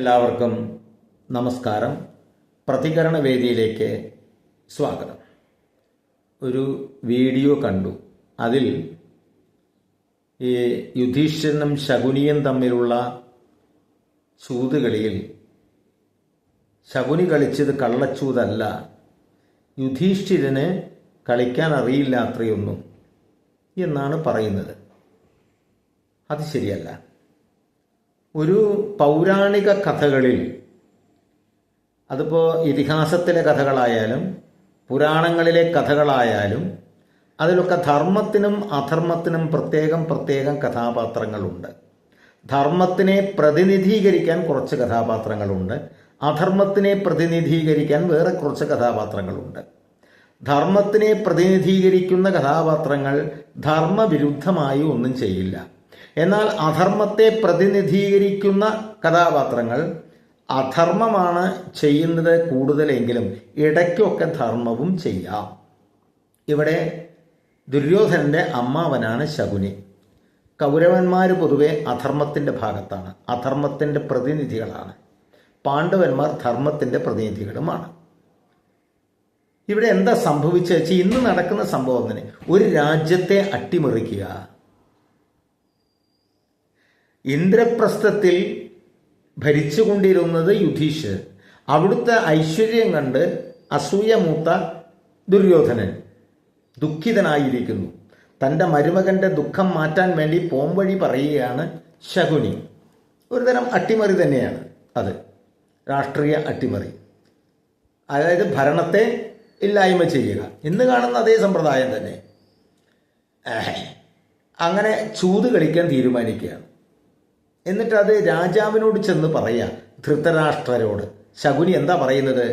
എല്ലാവർക്കും നമസ്കാരം. പ്രതികരണ വേദിയിലേക്ക് സ്വാഗതം. ഒരു വീഡിയോ കണ്ടു. അതിൽ ഈ യുധീശ്വരനും ശകുനിയും തമ്മിലുള്ള ചൂതുകളിയിൽ ശകുനി കളിച്ചത് കള്ളച്ചൂതല്ല. യുധിഷ്ഠിരന് കളിക്കാൻ അറിയില്ല അത്രയൊന്നും എന്നാണ് പറയുന്നത്. അത് ശരിയല്ല. ഒരു പൗരാണിക കഥകളിൽ അതിപ്പോൾ ഇതിഹാസത്തിലെ കഥകളായാലും പുരാണങ്ങളിലെ കഥകളായാലും അതിലൊക്കെ ധർമ്മത്തിനും അധർമ്മത്തിനും പ്രത്യേകം പ്രത്യേകം കഥാപാത്രങ്ങളുണ്ട്. ധർമ്മത്തിനെ പ്രതിനിധീകരിക്കാൻ കുറച്ച് കഥാപാത്രങ്ങളുണ്ട്. അധർമ്മത്തിനെ പ്രതിനിധീകരിക്കാൻ വേറെ കുറച്ച് കഥാപാത്രങ്ങളുണ്ട്. ധർമ്മത്തിനെ പ്രതിനിധീകരിക്കുന്ന കഥാപാത്രങ്ങൾ ധർമ്മവിരുദ്ധമായി ഒന്നും ചെയ്യില്ല. എന്നാൽ അധർമ്മത്തെ പ്രതിനിധീകരിക്കുന്ന കഥാപാത്രങ്ങൾ അധർമ്മമാണ് ചെയ്യുന്നത് കൂടുതലെങ്കിലും ഇടയ്ക്കൊക്കെ ധർമ്മവും ചെയ്യാം. ഇവിടെ ദുര്യോധനന്റെ അമ്മാവനാണ് ശകുനി. കൗരവന്മാർ പൊതുവെ അധർമ്മത്തിന്റെ ഭാഗത്താണ്. അധർമ്മത്തിന്റെ പ്രതിനിധികളാണ്. പാണ്ഡവന്മാർ ധർമ്മത്തിന്റെ പ്രതിനിധികളുമാണ്. ഇവിടെ എന്താ സംഭവിച്ചു വെച്ചാൽ ഇന്ന് നടക്കുന്ന സംഭവം തന്നെ ഒരു രാജ്യത്തെ അട്ടിമറിക്കുക. ഇന്ദ്രപ്രസ്ഥത്തിൽ ഭരിച്ചുകൊണ്ടിരുന്നത് യുധീഷ് അവിടുത്തെ ഐശ്വര്യം കണ്ട് അസൂയമൂത്ത ദുര്യോധനൻ ദുഃഖിതനായിരിക്കുന്നു. തന്റെ മരുമകന്റെ ദുഃഖം മാറ്റാൻ വേണ്ടി പോംവഴി പറയുകയാണ് ശകുനി. ഒരുതരം അട്ടിമറി തന്നെയാണ് അത്. രാഷ്ട്രീയ അട്ടിമറി. അതായത് ഭരണത്തെ ഇല്ലായ്മ ചെയ്യുക. ഇന്ന് കാണുന്ന അതേ സമ്പ്രദായം തന്നെ. അങ്ങനെ ചൂത് കളിക്കാൻ തീരുമാനിക്കുകയാണ്. എന്നിട്ട് അത് രാജാവിനോട് ചെന്ന് പറയാ ധൃതരാഷ്ട്രരോട്. ശകുനി എന്താ പറയുന്നത്?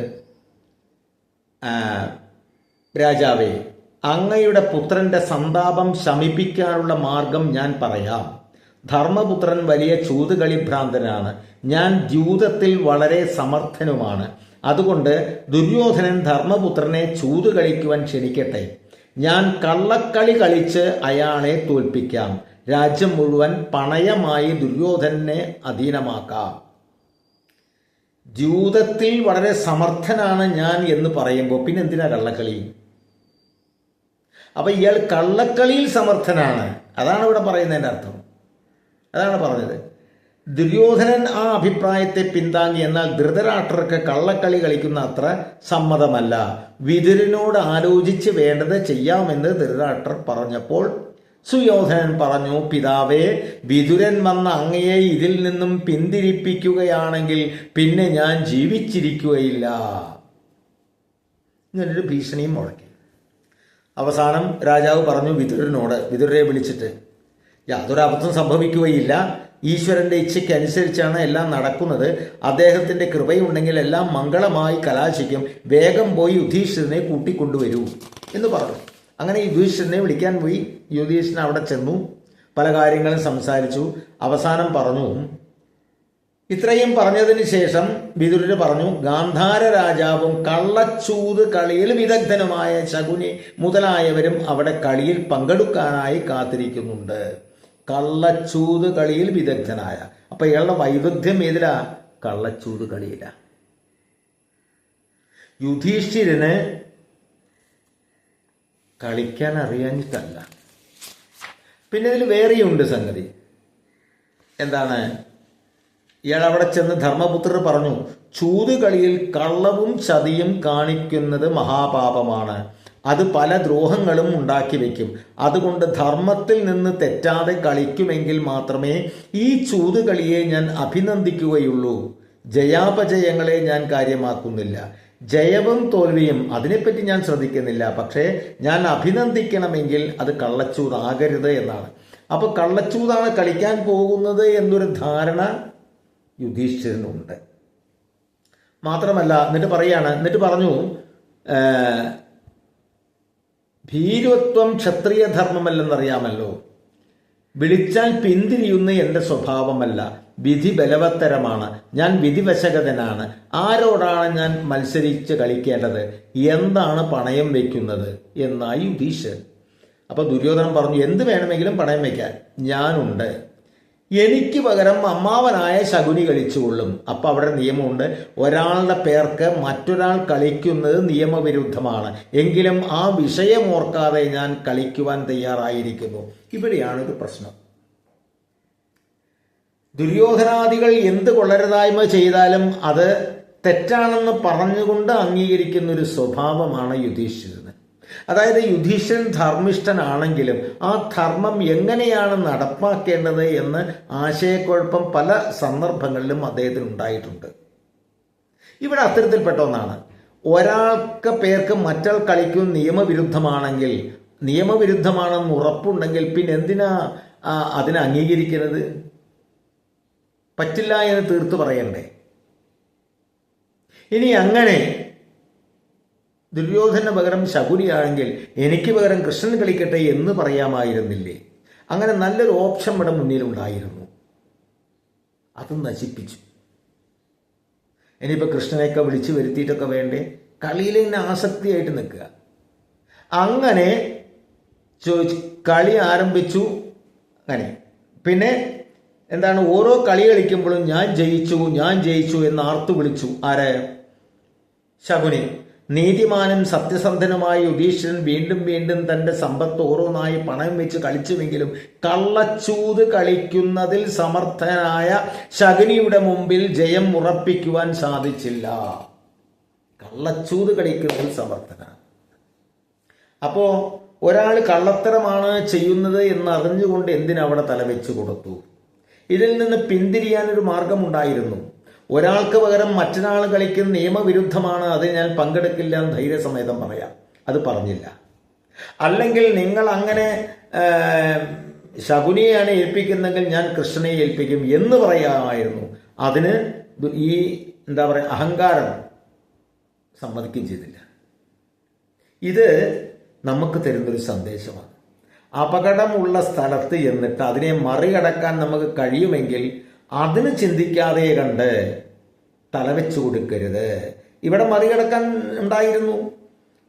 രാജാവേ അങ്ങയുടെ പുത്രന്റെ സന്താപം ശമിപ്പിക്കാനുള്ള മാർഗം ഞാൻ പറയാം. ധർമ്മപുത്രൻ വലിയ ചൂതുകളി ഭ്രാന്തനാണ് ഞാൻ ദ്യൂതത്തിൽ വളരെ സമർത്ഥനുമാണ്. അതുകൊണ്ട് ദുര്യോധനൻ ധർമ്മപുത്രനെ ചൂതുകളിക്കുവാൻ ക്ഷണിക്കട്ടെ. ഞാൻ കള്ളക്കളി കളിച്ച് അയാളെ തോൽപ്പിക്കാം. രാജ്യം മുഴുവൻ പണയമായി ദുര്യോധനെ അധീനമാക്കാം. ജൂതത്തിൽ വളരെ സമർത്ഥനാണ് ഞാൻ എന്ന് പറയുമ്പോൾ പിന്നെ എന്തിനാ കള്ളക്കളി? അപ്പൊ ഇയാൾ കള്ളക്കളിയിൽ സമർത്ഥനാണ്. അതാണ് ഇവിടെ പറയുന്നതിന്റെ അർത്ഥം. അതാണ് പറഞ്ഞത്. ദുര്യോധനൻ ആ അഭിപ്രായത്തെ പിന്താങ്ങി എന്നാൽ ധൃതരാഷ്ട്രർക്ക് കള്ളക്കളി കളിക്കുന്ന അത്ര സമ്മതമല്ല. വിതുരനോട് ആലോചിച്ച് വേണ്ടത് ചെയ്യാമെന്ന് ധൃതരാഷ്ട്രർ പറഞ്ഞപ്പോൾ സുയോധനൻ പറഞ്ഞു പിതാവേ വിതുരൻ വന്ന അങ്ങയെ ഇതിൽ നിന്നും പിന്തിരിപ്പിക്കുകയാണെങ്കിൽ പിന്നെ ഞാൻ ജീവിച്ചിരിക്കുകയില്ല. ഇങ്ങനൊരു ഭീഷണിയും മുഴക്കി. അവസാനം രാജാവ് പറഞ്ഞു വിതുരനോട് വിതുരരെ വിളിച്ചിട്ട് യാതൊരു അബദ്ധം സംഭവിക്കുകയില്ല. ഈശ്വരന്റെ ഇച്ഛയ്ക്ക് അനുസരിച്ചാണ് എല്ലാം നടക്കുന്നത്. അദ്ദേഹത്തിന്റെ കൃപയുണ്ടെങ്കിൽ എല്ലാം മംഗളമായി കലാശിക്കും. വേഗം പോയി യുധീഷ്ഠിരനെ കൂട്ടിക്കൊണ്ടുവരൂ എന്ന് പറഞ്ഞു. അങ്ങനെ യുധീഷ്ഠനെ വിളിക്കാൻ പോയി യുധീഷ്ഠൻ അവിടെ ചെന്നു. പല കാര്യങ്ങളും സംസാരിച്ചു. അവസാനം പറഞ്ഞു ഇത്രയും പറഞ്ഞതിന് ശേഷം വിതുരര് പറഞ്ഞു ഗാന്ധാര രാജാവും കള്ളച്ചൂത് കളിയിൽ വിദഗ്ധനുമായ ശകുനി മുതലായവരും അവിടെ കളിയിൽ പങ്കെടുക്കാനായി കാത്തിരിക്കുന്നുണ്ട്. കള്ളച്ചൂത് കളിയിൽ വിദഗ്ധനായ. അപ്പൊ ഇയാളുടെ വൈദഗ്ധ്യം ഏതിലാ? കള്ളച്ചൂത് കളിയിലാ. യുധിഷ്ഠിരന് കളിക്കാൻ അറിയാഞ്ഞിട്ടല്ല പിന്നെ ഇതിൽ വേറെയുണ്ട് സംഗതി. എന്താണ്? ഇയാൾ അവിടെ ചെന്ന് ധർമ്മപുത്രർ പറഞ്ഞു ചൂത് കളിയിൽ കള്ളവും ചതിയും കാണിക്കുന്നത് മഹാപാപമാണ്. അത് പല ദ്രോഹങ്ങളും ഉണ്ടാക്കി വെക്കും. അതുകൊണ്ട് ധർമ്മത്തിൽ നിന്ന് തെറ്റാതെ കളിക്കുമെങ്കിൽ മാത്രമേ ഈ ചൂത് കളിയെ ഞാൻ അഭിനന്ദിക്കുകയുള്ളൂ. ജയാപജയങ്ങളെ ഞാൻ കാര്യമാക്കുന്നില്ല. ജയവും തോൽവിയും അതിനെപ്പറ്റി ഞാൻ ശ്രദ്ധിക്കുന്നില്ല. പക്ഷേ ഞാൻ അഭിനന്ദിക്കണമെങ്കിൽ അത് കള്ളച്ചൂതാകരുത് എന്നാണ്. അപ്പോൾ കള്ളച്ചൂതാണ് കളിക്കാൻ പോകുന്നത് എന്നൊരു ധാരണ യുധിഷ്ഠിരനുണ്ട്. മാത്രമല്ല എന്നിട്ട് പറയാണ് എന്നിട്ട് പറഞ്ഞു ഭീരുത്വം ക്ഷത്രിയ ധർമ്മമല്ലെന്നറിയാമല്ലോ വിളിച്ചാൽ പിന്തിരിയുന്ന എന്റെ സ്വഭാവമല്ല. വിധി ബലവത്തരമാണ് ഞാൻ വിധിവശകതനാണ്. ആരോടാണ് ഞാൻ മത്സരിച്ച് കളിക്കേണ്ടത്? എന്താണ് പണയം വയ്ക്കുന്നത്? എന്നായി യുധീഷ് അപ്പൊ ദുര്യോധനൻ പറഞ്ഞു എന്ത് വേണമെങ്കിലും പണയം വയ്ക്കാൻ? ഞാനുണ്ട്. എനിക്ക് പകരം അമ്മാവനായ ശകുനി കളിച്ചുകൊള്ളും. അപ്പം അവിടെ നിയമമുണ്ട്. ഒരാളുടെ പേർക്ക് മറ്റൊരാൾ കളിക്കുന്നത് നിയമവിരുദ്ധമാണ്. എങ്കിലും ആ വിഷയം ഓർക്കാതെ ഞാൻ കളിക്കുവാൻ തയ്യാറായിരിക്കുന്നു. ഇവിടെയാണ് ഒരു പ്രശ്നം. ദുര്യോധനാദികൾ എന്ത് കൊള്ളരുതായ്മ ചെയ്താലും അത് തെറ്റാണെന്ന് പറഞ്ഞുകൊണ്ട് അംഗീകരിക്കുന്ന ഒരു സ്വഭാവമാണ് യുധിഷ്ഠിരന്. അതായത് യുധിഷ്ഠിരൻ ധർമ്മിഷ്ഠനാണെങ്കിലും ആ ധർമ്മം എങ്ങനെയാണ് നടപ്പാക്കേണ്ടത് എന്ന് ആശയക്കുഴപ്പം പല സന്ദർഭങ്ങളിലും അദ്ദേഹത്തിന് ഉണ്ടായിട്ടുണ്ട് ഇവിടെ അത്തരത്തിൽപ്പെട്ട ഒന്നാണ്. ഒരാൾക്ക് പേർക്ക് മറ്റാൾ കളിക്കും നിയമവിരുദ്ധമാണെങ്കിൽ നിയമവിരുദ്ധമാണെന്ന് ഉറപ്പുണ്ടെങ്കിൽ പിന്നെ എന്തിനാ അതിനെ അംഗീകരിക്കുന്നത് പറ്റില്ല എന്ന് തീർത്ത് പറയണ്ടേ? ഇനി അങ്ങനെ ദുര്യോധന പകരം ശകുനിയാണെങ്കിൽ എനിക്ക് പകരം കൃഷ്ണൻ കളിക്കട്ടെ എന്ന് പറയാമായിരുന്നില്ലേ? അങ്ങനെ നല്ലൊരു ഓപ്ഷൻ ഇവിടെ മുന്നിലുണ്ടായിരുന്നു. അത് നശിപ്പിച്ചു. ഇനിയിപ്പോൾ കൃഷ്ണനെയൊക്കെ വിളിച്ചു വരുത്തിയിട്ടൊക്കെ വേണ്ടേ? കളിയിൽ ഇങ്ങനെ ആസക്തിയായിട്ട് നിൽക്കുക. അങ്ങനെ കളി ആരംഭിച്ചു. അങ്ങനെ. പിന്നെ എന്താണ്? ഓരോ കളി കളിക്കുമ്പോഴും ഞാൻ ജയിച്ചു ഞാൻ ജയിച്ചു എന്ന് ആർത്തു വിളിച്ചു. ആര്? ശകുനി. നീതിമാനും സത്യസന്ധനുമായ യുധീഷ്ഠിരൻ വീണ്ടും വീണ്ടും തന്റെ സമ്പത്ത് ഓരോന്നായി പണം വെച്ച് കളിച്ചുവെങ്കിലും കള്ളച്ചൂത് കളിക്കുന്നതിൽ സമർത്ഥനായ ശകുനിയുടെ മുമ്പിൽ ജയം ഉറപ്പിക്കുവാൻ സാധിച്ചില്ല. കള്ളച്ചൂത് കളിക്കുന്നതിൽ സമർത്ഥന അപ്പോ ഒരാൾ കള്ളത്തരമാണ് ചെയ്യുന്നത് എന്ന് അറിഞ്ഞുകൊണ്ട് എന്തിനവിടെ തലവെച്ചു കൊടുത്തു? ഇതിൽ നിന്ന് പിന്തിരിയാനൊരു മാർഗമുണ്ടായിരുന്നു. ഒരാൾക്ക് പകരം മറ്റൊരാൾ കളിക്കുന്ന നിയമവിരുദ്ധമാണ് അത് ഞാൻ പങ്കെടുക്കില്ല എന്ന് ധൈര്യസമേതം പറയാം. അത് പറഞ്ഞില്ല. അല്ലെങ്കിൽ നിങ്ങൾ അങ്ങനെ ശകുനിയാണ് ഏൽപ്പിക്കുന്നെങ്കിൽ ഞാൻ കൃഷ്ണനെ ഏൽപ്പിക്കും എന്ന് പറയാമായിരുന്നു. അതിന് ഈ എന്താ പറയുക അഹങ്കാരം സമ്മതിക്കുകയും ചെയ്തില്ല. ഇത് നമുക്ക് തരുന്നൊരു സന്ദേശമാണ്. അപകടമുള്ള സ്ഥലത്ത് എന്നിട്ട് അതിനെ മറികടക്കാൻ നമുക്ക് കഴിയുമെങ്കിൽ അതിന് ചിന്തിക്കാതെ കണ്ട് തലവെച്ചു കൊടുക്കരുത്. ഇവിടെ മറികടക്കാൻ ഉണ്ടായിരുന്നു.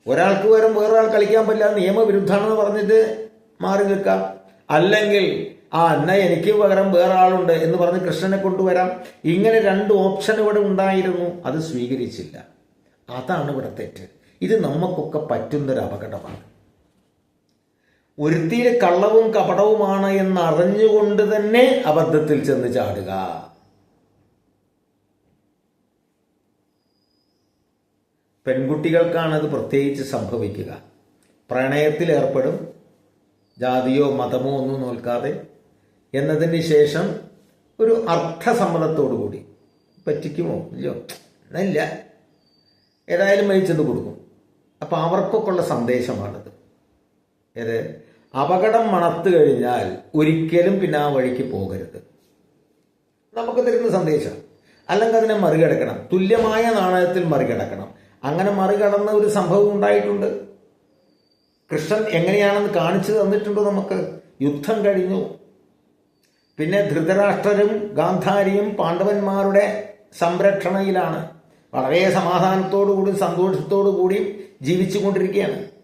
ഒരാൾക്ക് പകരം വേറൊരാൾ കളിക്കാൻ പറ്റില്ല. നിയമവിരുദ്ധാണെന്ന് പറഞ്ഞിട്ട് മാറി നിൽക്കാം. അല്ലെങ്കിൽ ആ എന്നാ എനിക്ക് പകരം വേറെ ആളുണ്ട് എന്ന് പറഞ്ഞ് കൃഷ്ണനെ കൊണ്ടുവരാം. ഇങ്ങനെ രണ്ട് ഓപ്ഷൻ ഇവിടെ ഉണ്ടായിരുന്നു. അത് സ്വീകരിച്ചില്ല. അതാണ് ഇവിടെ തെറ്റ്. ഇത് നമുക്കൊക്കെ പറ്റുന്നൊരു അപകടമാണ് ഒരുത്തിയിലെ കള്ളവും കപടവുമാണ് എന്ന് അറിഞ്ഞുകൊണ്ട് തന്നെ അബദ്ധത്തിൽ ചെന്ന് ചാടുക. പെൺകുട്ടികൾക്കാണ് അത് പ്രത്യേകിച്ച് സംഭവിക്കുക. പ്രണയത്തിൽ ഏർപ്പെടും ജാതിയോ മതമോ ഒന്നും നോൽക്കാതെ എന്നതിന് ശേഷം ഒരു അർത്ഥസമ്മതത്തോടു കൂടി പറ്റിക്കുമോ? ഇല്ലയോ? എന്നല്ല ഏതായാലും മരിച്ചത് കൊടുക്കും. അപ്പോൾ അവർക്കൊക്കെ ഉള്ള സന്ദേശമാണത്. ഏത്? അപകടം മണത്തു കഴിഞ്ഞാൽ ഒരിക്കലും പിന്നെ ആ വഴിക്ക് പോകരുത്. നമുക്ക് തരുന്ന സന്ദേശം. അല്ലെങ്കിൽ അതിനെ മറികടക്കണം. തുല്യമായ നാണയത്തിൽ മറികടക്കണം. അങ്ങനെ മറികടന്ന ഒരു സംഭവം ഉണ്ടായിട്ടുണ്ട്. കൃഷ്ണൻ എങ്ങനെയാണെന്ന് കാണിച്ചു തന്നിട്ടുണ്ടോ നമുക്ക്? യുദ്ധം കഴിഞ്ഞു. പിന്നെ ധൃതരാഷ്ട്രരും ഗാന്ധാരിയും പാണ്ഡവന്മാരുടെ സംരക്ഷണയിലാണ്. വളരെ സമാധാനത്തോടു കൂടി സന്തോഷത്തോടു കൂടി ജീവിച്ചു കൊണ്ടിരിക്കുകയാണ്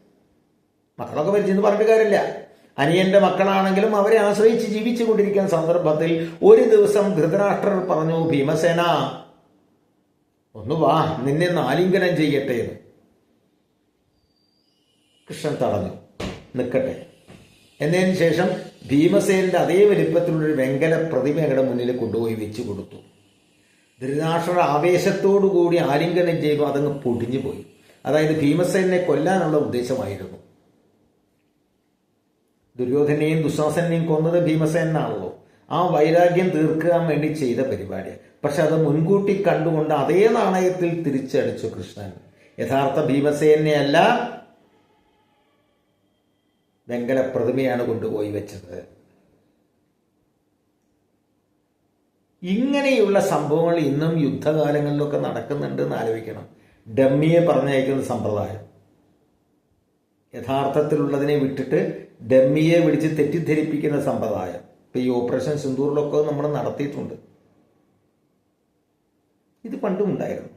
മക്കളൊക്കെ മരിച്ചെന്ന് പറഞ്ഞിട്ട് കാര്യമില്ല. അനിയന്റെ മക്കളാണെങ്കിലും അവരെ ആശ്രയിച്ച് ജീവിച്ചു കൊണ്ടിരിക്കുന്ന സന്ദർഭത്തിൽ ഒരു ദിവസം ധൃതരാഷ്ട്രർ പറഞ്ഞു ഭീമസേന ഒന്ന് വാ നിന്നെ നാലിംഗനം ചെയ്യട്ടെ എന്ന്. കൃഷ്ണൻ തടഞ്ഞു. നിൽക്കട്ടെ. എന്നതിന് ശേഷം ഭീമസേനന്റെ അതേ വലിപ്പത്തിലുള്ളൊരു വെങ്കല പ്രതിമ മുന്നിൽ കൊണ്ടുപോയി വെച്ചു കൊടുത്തു. ധൃതരാഷ്ട്രർ ആവേശത്തോടു കൂടി ആലിംഗനം ചെയ്തു അതങ്ങ് പൊടിഞ്ഞു പോയി അതായത് ഭീമസേനെ കൊല്ലാനുള്ള ഉദ്ദേശമായിരുന്നു. ദുര്യോധനെയും ദുശാസനെയും കൊന്നത് ഭീമസേനാണല്ലോ. ആ വൈരാഗ്യം തീർക്കാൻ വേണ്ടി ചെയ്ത പരിപാടി. പക്ഷെ അത് മുൻകൂട്ടി കണ്ടുകൊണ്ട് അതേ നാണയത്തിൽ തിരിച്ചടിച്ചു കൃഷ്ണൻ. യഥാർത്ഥ ഭീമസേനയല്ല വെങ്കല പ്രതിമയാണ് കൊണ്ടുപോയി വെച്ചത്. ഇങ്ങനെയുള്ള സംഭവങ്ങൾ ഇന്നും യുദ്ധകാലങ്ങളിലൊക്കെ നടക്കുന്നുണ്ട് എന്ന് ആലോചിക്കണം. ഡമ്മിയെ പറഞ്ഞയക്കുന്ന സമ്പ്രദായം. യഥാർത്ഥത്തിലുള്ളതിനെ വിട്ടിട്ട് ഡമ്മിയെ വിളിച്ച് തെറ്റിദ്ധരിപ്പിക്കുന്ന സമ്പ്രദായം. ഇപ്പൊ ഈ ഓപ്പറേഷൻ സിന്ദൂറിലൊക്കെ നമ്മൾ നടത്തിയിട്ടുണ്ട്. ഇത് പണ്ടും ഉണ്ടായിരുന്നു.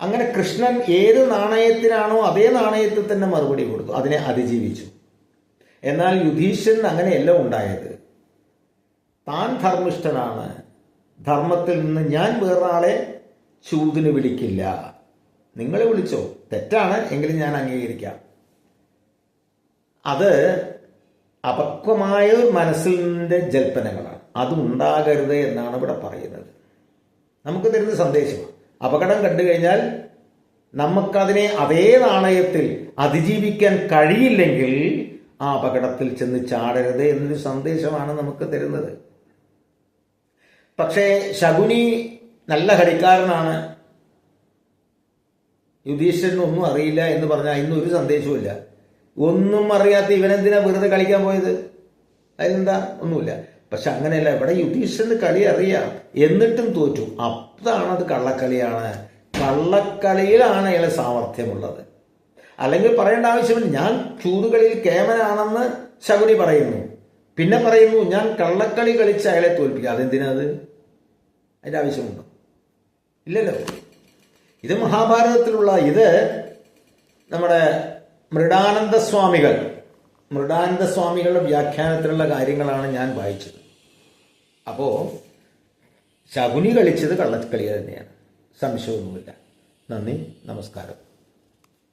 അങ്ങനെ കൃഷ്ണൻ ഏത് നാണയത്തിനാണോ അതേ നാണയത്തിൽ തന്നെ മറുപടി കൊടുത്തു. അതിനെ അതിജീവിച്ചു. എന്നാൽ യുധീശ്വരൻ അങ്ങനെയല്ല ഉണ്ടായത്. താൻ ധർമ്മിഷ്ഠനാണ്. ധർമ്മത്തിൽ നിന്ന് ഞാൻ വേറൊരാളെ ചൂതിന് വിളിക്കില്ല. നിങ്ങളെ വിളിച്ചോ? തെറ്റാണ്. എങ്കിലും ഞാൻ അംഗീകരിക്കാം. അത് അപക്വമായ ഒരു മനസ്സിന്റെ ജൽപ്പനങ്ങളാണ്. അതുണ്ടാകരുത് എന്നാണ് ഇവിടെ പറയുന്നത്. നമുക്ക് തരുന്ന സന്ദേശമാണ്. അപകടം കണ്ടു കഴിഞ്ഞാൽ നമുക്കതിനെ അതേ നാണയത്തിൽ അതിജീവിക്കാൻ കഴിയില്ലെങ്കിൽ ആ അപകടത്തിൽ ചെന്ന് ചാടരുത് എന്നൊരു സന്ദേശമാണ് നമുക്ക് തരുന്നത്. പക്ഷേ ശകുനി നല്ല കളിക്കാരനാണ് യുധീശ്വരനൊന്നും അറിയില്ല എന്ന് പറഞ്ഞാൽ ഇന്നൊരു സന്ദേശവും സന്ദേശവുമില്ല. ഒന്നും അറിയാത്ത ഇവനെന്തിനാ വെറുതെ കളിക്കാൻ പോയത്? അതെന്താ? ഒന്നുമില്ല. പക്ഷെ അങ്ങനെയല്ല ഇവിടെ യുധീഷ്ഠരന് കളി അറിയാം. എന്നിട്ടും തോറ്റു. അതാണ് അത് കള്ളക്കളിയാണ്. കള്ളക്കളിയിലാണ് അയാളെ സാമർഥ്യമുള്ളത്. അല്ലെങ്കിൽ പറയേണ്ട ആവശ്യമില്ല. ഞാൻ ചൂതുകളിയിൽ കേമനാണെന്ന് ശകുനി പറയുന്നു. പിന്നെ പറയുന്നു ഞാൻ കള്ളക്കളി കളിച്ച് അയാളെ തോൽപ്പിക്കുക അത്? അതിന്റെ ആവശ്യമുണ്ടോ? ഇല്ലല്ലോ. ഇത് മഹാഭാരതത്തിലുള്ള ഇത് നമ്മുടെ മൃഡാനന്ദ സ്വാമികൾ മൃഡാനന്ദ സ്വാമികളുടെ വ്യാഖ്യാനത്തിലുള്ള കാര്യങ്ങളാണ് ഞാൻ വായിച്ചത്. അപ്പോൾ ശകുനി കളിച്ചത് കള്ളക്കളി തന്നെയാണ്. സംശയമൊന്നുമില്ല. നന്ദി നമസ്കാരം.